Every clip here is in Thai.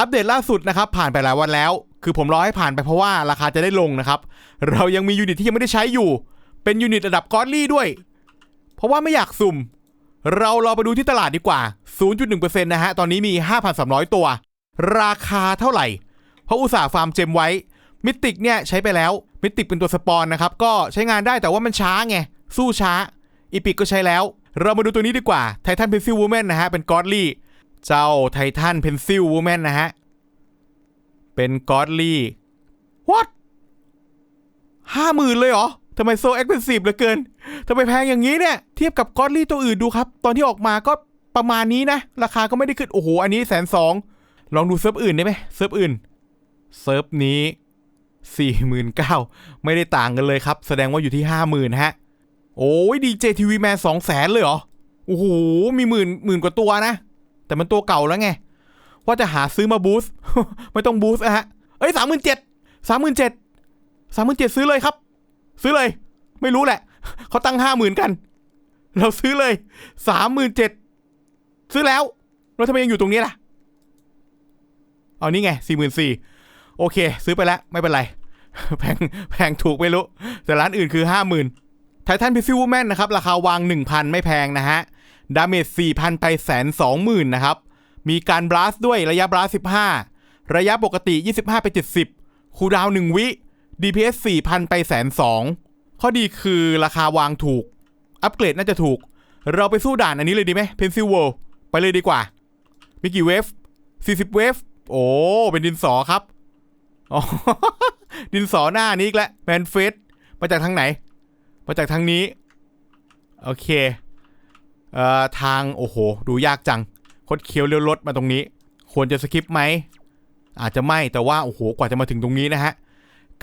อัปเดตล่าสุดนะครับผ่านไปหลายวันแล้ว คือผมรอให้ผ่านไปเพราะว่าราคาจะได้ลงนะครับ เรายังมียูนิตที่ยังไม่ได้ใช้อยู่ เป็นยูนิตระดับกอดลี่ด้วย เพราะว่าไม่อยากสุ่ม เราราไปดูที่ตลาดดีกว่า 0.1%นะฮะ ตอนนี้มี 5,300 ตัว ราคาเท่าไหร่ เพราะอุตสาห์ฟาร์มเจมไว้ มิติกเนี่ยใช้ไปแล้ว มิติกเป็นตัวสปอนนะครับ ก็ใช้งานได้แต่ว่ามันช้าไง สู้ช้า อีพิกก็ใช้แล้ว เรามาดูตัวนี้ดีกว่า ไททันเพนซิลวูแมนนะฮะ เป็นกอดลี่ เจ้าไททันเพนซิลวูแมนนะฮะ เป็นกอดลี่ what ห้าหมื่นเลยเหรอทำไมโซเอ็กเพนซีฟเหลือเกินทำไมแพงอย่างนี้เนี่ย เทียบกับกอดลี่ตัวอื่นดูครับ ตอนที่ออกมาก็ประมาณนี้นะ ราคาก็ไม่ได้ขึ้น โอ้โห อันนี้แสนสองลองดูเซิร์ฟอื่นได้ไหมเซิร์ฟอื่น เซิร์ฟนี้สี่หมื่นเก้าไม่ได้ต่างกันเลยครับ แสดงว่าอยู่ที่ห้าหมื่นฮะ โอ้ยดีเจทีวีแมนสองแสนเลยเหรอ โอ้โห มีหมื่นหมื่นกว่าตัวนะ แต่มันตัวเก่าแล้วไง ว่าจะหาซื้อมาบูสต์ไม่ต้องบูสต์อะฮะ เอ้ยสามหมื่นเจ็ดสามหมื่นเจ็ดสามหมื่นเจ็ดซื้อเลยครับ ซื้อเลย ไม่รู้แหละ เขาตั้งห้าหมื่นกัน เราซื้อเลยสามหมื่นเจ็ดซื้อแล้วแล้วทำไมยังอยู่ตรงนี้ล่ะ เอานี่ไงสี่หมื่นสี่โอเค ซื้อไปแล้ว ไม่เป็นไรแพงแพงถูกไม่รู้ แต่ร้านอื่นคือห้าหมื่นไททันพิซิวแมนนะครับ ราคาวางหนึ่งพันไม่แพงนะฮะ ดาเมจสี่พันไปแสนสองหมื่นนะครับ มีการบลัสด้วยระยะบลัสสิบห้าระยะปกติ 25 ไป 70 คูดาวน์1วิ DPS 4,000 ไปแสนสองข้อดีคือราคาวางถูก อัปเกรดน่าจะถูก เราไปสู้ด่านอันนี้เลยดีไหม Pencil World ไปเลยดีกว่า มีกี่เวฟ 40 เวฟ โอ้ เป็นดินสอครับอ๋อดินสอหน้านี้อีกแล้วแมนเฟสมาจากทางไหน มาจากทางนี้ โอเค เอ่อทางโอ้โห ดูยากจังคดเคี้ยวเลี้ยวรถมาตรงนี้ ควรจะสคิปไหม อาจจะไม่แต่ว่าโอ้โหกว่าจะมาถึงตรงนี้นะฮะ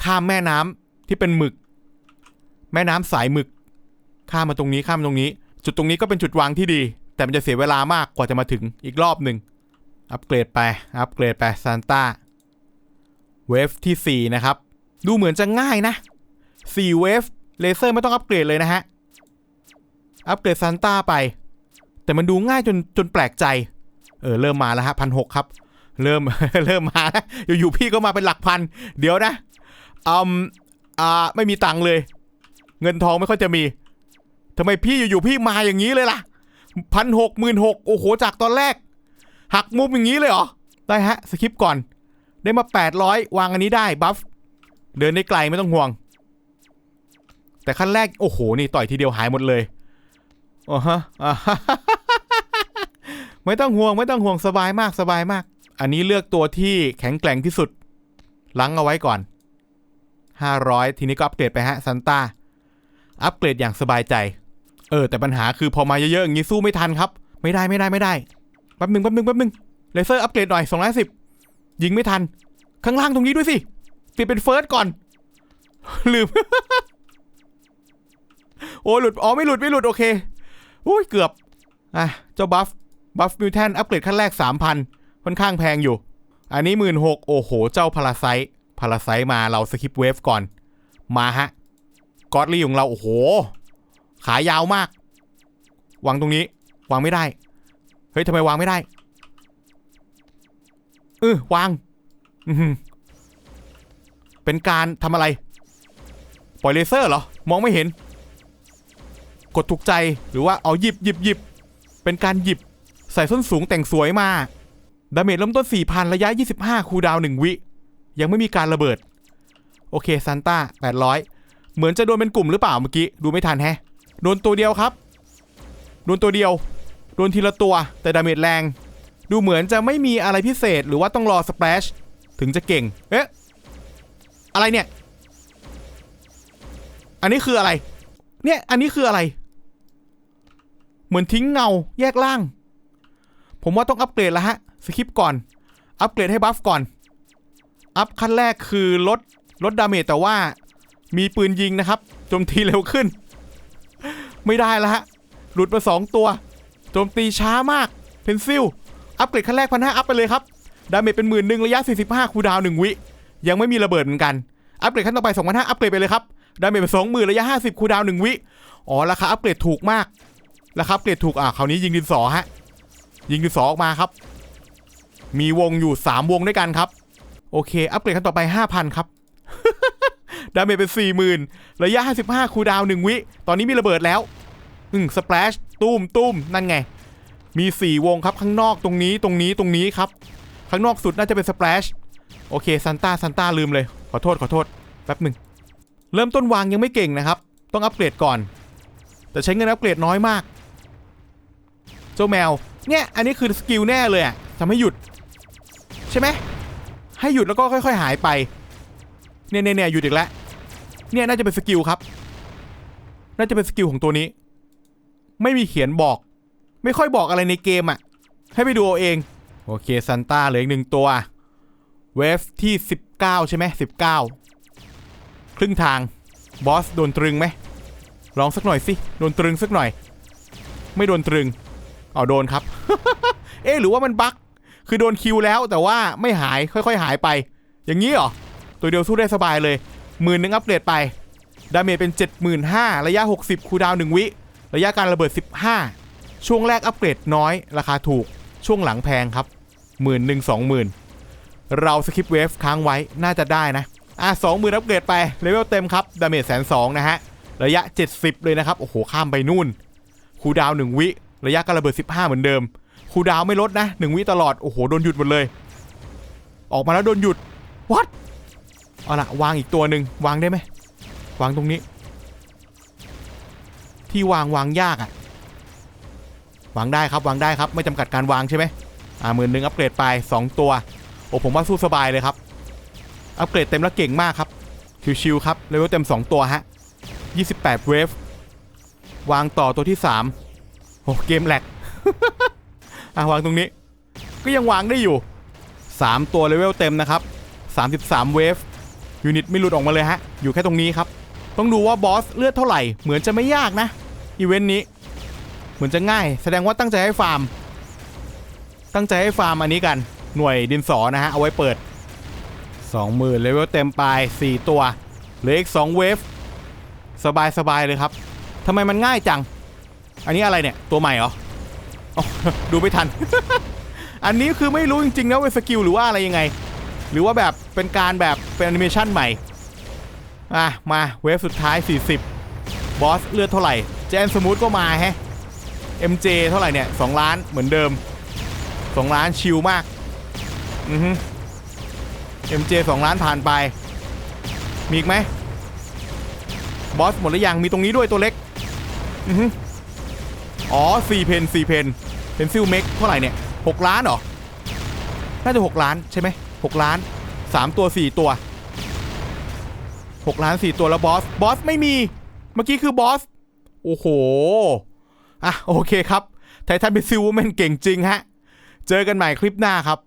ข้ามแม่น้ำที่เป็นหมึก แม่น้ำสายหมึก ข้ามมาตรงนี้ข้ามตรงนี้ จุดตรงนี้ก็เป็นจุดวางที่ดี แต่มันจะเสียเวลามากกว่าจะมาถึงอีกรอบหนึ่งอัปเกรดไปอัปเกรดไปซานต้าเวฟที่ 4 นะครับ ดูเหมือนจะง่ายนะ4เวฟเลเซอร์ไม่ต้องอัปเกรดเลยนะฮะ อัปเกรดซานต้าไป แต่มันดูง่ายจนจนแปลกใจ เออเริ่มมาแล้วฮะพันหกครับ เริ่มเริ่มมาแล้วอยู่ๆพี่ก็มาเป็นหลักพัน เดี๋ยวนะอืมอ่าไม่มีตังค์เลย เงินทองไม่ค่อยจะมีทำไมพี่อยู่ๆพี่มาอย่างนี้เลยล่ะพันหกหมื่นหกโอ้โหจากตอนแรก หักมุมอย่างนี้เลยเหรอ ได้ฮะสคริปก่อน ได้มา 800 วางอันนี้ได้บัฟเดินได้ไกลไม่ต้องห่วง แต่ขั้นแรก โอ้โห นี่ต่อยทีเดียวหายหมดเลยอ๋อฮะ ไม่ต้องห่วงไม่ต้องห่วงสบายมากสบายมาก อันนี้เลือกตัวที่แข็งแกร่งที่สุดลังเอาไว้ก่อน 500 ทีนี้ก็อัปเกรดไปฮะซันต้าอัปเกรดอย่างสบายใจ เออ แต่ปัญหาคือพอมาเยอะๆอย่างนี้สู้ไม่ทันครับ ไม่ได้ไม่ได้ไม่ได้แป๊บหนึ่งแป๊บหนึ่งแป๊บหนึ่งเลเซอร์อัปเกรดหน่อย210ยิงไม่ทัน ข้างล่างตรงนี้ด้วยสิเปลี่ยนเป็นเฟิร์สก่อนลืมโอ้หลุดอ๋อไม่หลุดไม่หลุดโอเคอุ้ยเกือบอะเจ้าบัฟ บัฟมิวแทนอัปเกรดขั้นแรก 3,000 ค่อนข้างแพงอยู่ อันนี้ 1 6 0 0โอ้โห เจ้าพาราไซพาราไซมาเราสคิปเวฟก่อน มาฮะกอดลี่ของเรา โอ้โห ขายาวมาก วางตรงนี้ วางไม่ได้ เฮ้ยทำไมวางไม่ได้เออวางอือหือเป็นการทำอะไร ปล่อยเลเซอร์เหรอ มองไม่เห็น กดถูกใจหรือว่าเอาหยิบหยิบหยิบเป็นการหยิบ ส่ส้นสูงแต่งสวยมา ดาเมจเริ่มต้น 4,000 ระยะ 25 คูดาวน์1วิ ยังไม่มีการระเบิด โอเคซันต้า 800 เหมือนจะโดนเป็นกลุ่มหรือเปล่าเมื่อกี้ ดูไม่ทันแฮะ โดนตัวเดียวครับ โดนตัวเดียว โดนทีละตัว แต่ดาเมจแรง ดูเหมือนจะไม่มีอะไรพิเศษหรือว่าต้องรอสเปรชถึงจะเก่ง เอ๊ะ อะไรเนี่ย อันนี้คืออะไร เนี่ย อันนี้คืออะไร เหมือนทิ้งเงาแยกล่าง ผมว่าต้องอัปเกรดแล้วฮะสคิปก่อน อัปเกรดให้บัฟก่อน อัพขั้นแรกคือลดลดดาเมจแต่ว่ามีปืนยิงนะครับโจมตีเร็วขึ้น ไม่ได้แล้วฮะ หลุดมาสองตัวโจมตีช้ามากเพนซิลอัปเกรดขั้นแรกพันห้าอัพไปเลยครับดาเมจเป็นหมื่นหนึ่งระยะ 45 คูดาวหนึ่งวิ ยังไม่มีระเบิดเหมือนกัน อัปเกรดขั้นต่อไป2 5 0 0อัปเกรดไปเลยครับดาเมจเป็นสองหมื่นระยะ 50 คูดาวหนึ่งวิ อ๋อ ราคาอัปเกรดถูกมาก ราคาอัปเกรดถูกอะคราวนี้ยิงดินสอฮะ ยิงดินสอออกมาครับ มีวงอยู่ 3 วงด้วยกันครับ โอเค อัปเกรดขั้นต่อไป 5,000 ครับ ดาเมจเป็น40,000 ระยะ 55 คูดาวน1วิ ตอนนี้มีระเบิดแล้ว อืมสเปลชตุ้มตุ้มนั่นไง มี 4 วงครับ ข้างนอกตรงนี้ตรงนี้ตรงนี้ครับ ข้างนอกสุดน่าจะเป็นสเปลชโอเคซันต้าซันต้าลืมเลย ขอโทษขอโทษแป๊บหนึ่งเริ่มต้นวางยังไม่เก่งนะครับ ต้องอัปเกรดก่อน แต่ใช้เงินอัปเกรดน้อยมาก เจ้าแมว เนี่ย อันนี้คือสกิลแน่เลยอะทำให้หยุด ใช่ไหมให้หยุดแล้วก็ค่อย ๆ หายไป เนี่ยเนี่ยหยุดอีกแล้ว เนี่ยน่าจะเป็นสกิลครับ น่าจะเป็นสกิลของตัวนี้ ไม่มีเขียนบอก ไม่ค่อยบอกอะไรในเกมอะให้ไปดูเอาเอง โอเคซันต้าเหลืออีกหนึ่งตัว เวฟที่ 19 ใช่ไหม19ครึ่งทาง บอสโดนตรึงไหมลองสักหน่อยสิ โดนตรึงสักหน่อย ไม่โดนตรึง เอาโดนครับ เอ๊หรือว่ามันบั๊กคือโดนคิวแล้วแต่ว่าไม่หายค่อยๆ หายไป อย่างนี้เหรอ ตัวเดียวสู้ได้สบายเลยหมื่นหนึ่งอัปเกรดไป ดาเมจเป็น 75,000ระยะ 60 คูดาวน์1วิ ระยะการระเบิด 15 ช่วงแรกอัปเกรดน้อย ราคาถูก ช่วงหลังแพงครับหมื่นหนึ่งสองหมื่นเราสคิปเวฟค้างไว้น่าจะได้นะ อะสองหมื่นอัปเกรดไป เลเวลเต็มครับ ดาเมจแสนสองนะฮะ ระยะ 70 เลยนะครับ โอ้โห ข้ามไปนู่น คูดาวน์1วิ ระยะการระเบิด 15 เหมือนเดิมคูดาวไม่ลดนะ1วิตลอด โอ้โห โดนหยุดหมดเลย ออกมาแล้วโดนหยุด what เอาละวางอีกตัวหนึ่งวางได้ไหม วางตรงนี้ ที่วางวางยากอะวางได้ครับวางได้ครับ ไม่จำกัดการวางใช่ไหมอ่าหมื่นหนึ่งอัปเกรดไป 2 ตัว โอ้ผมว่าสู้สบายเลยครับ อัปเกรดเต็มแล้วเก่งมากครับ ชิวๆครับเลเวลเต็ม 2 ตัวฮะ28เวฟวางต่อตัวที่ 3 โอ้เกมแหลกอะวางตรงนี้ ก็ยังวางได้อยู่ 3 ตัวเลเวลเต็มนะครับ 33 เวฟยูนิตไม่หลุดออกมาเลยฮะ อยู่แค่ตรงนี้ครับ ต้องดูว่าบอสเลือดเท่าไหร่ เหมือนจะไม่ยากนะ อีเวนต์นี้ เหมือนจะง่าย แสดงว่าตั้งใจให้ฟาร์ม ตั้งใจให้ฟาร์มอันนี้กัน หน่วยดินสอนะฮะ เอาไว้เปิด 20,000เลเวลเต็มไป 4 ตัวเหลืออีก2เวฟสบายสบายเลยครับทำไมมันง่ายจัง อันนี้อะไรเนี่ย ตัวใหม่เหรอดูไม่ทัน อันนี้คือไม่รู้จริงๆนะว่าสกิลหรือว่าอะไรยังไง หรือว่าแบบเป็นการแบบเป็นแอนิเมชันใหม่ อะ มาเวฟสุดท้าย 40 บอสเลือดเท่าไหร่ แจนสมูทก็มาแฮะ MJ เท่าไหร่เนี่ย2ล้านเหมือนเดิม2ล้านชิลมาก อือฮึ MJ 2ล้านผ่านไป มีอีกไหมบอสหมดหรือยังมีตรงนี้ด้วยตัวเล็ก อือฮึ อ๋อสี่เพนสี่เพนเพนซิลเมกเท่าไหร่เนี่ยหกล้านเหรอ น่าจะ6ล้านใช่ไหมหกล้านสามตัวสี่ตัวหกล้านสี่ตัวแล้วบอส บอสไม่มี เมื่อกี้คือบอส โอ้โห อะโอเคครับ ไททันเป็นซิลเวอร์แมนเก่งจริงฮะ เจอกันใหม่คลิปหน้าครับ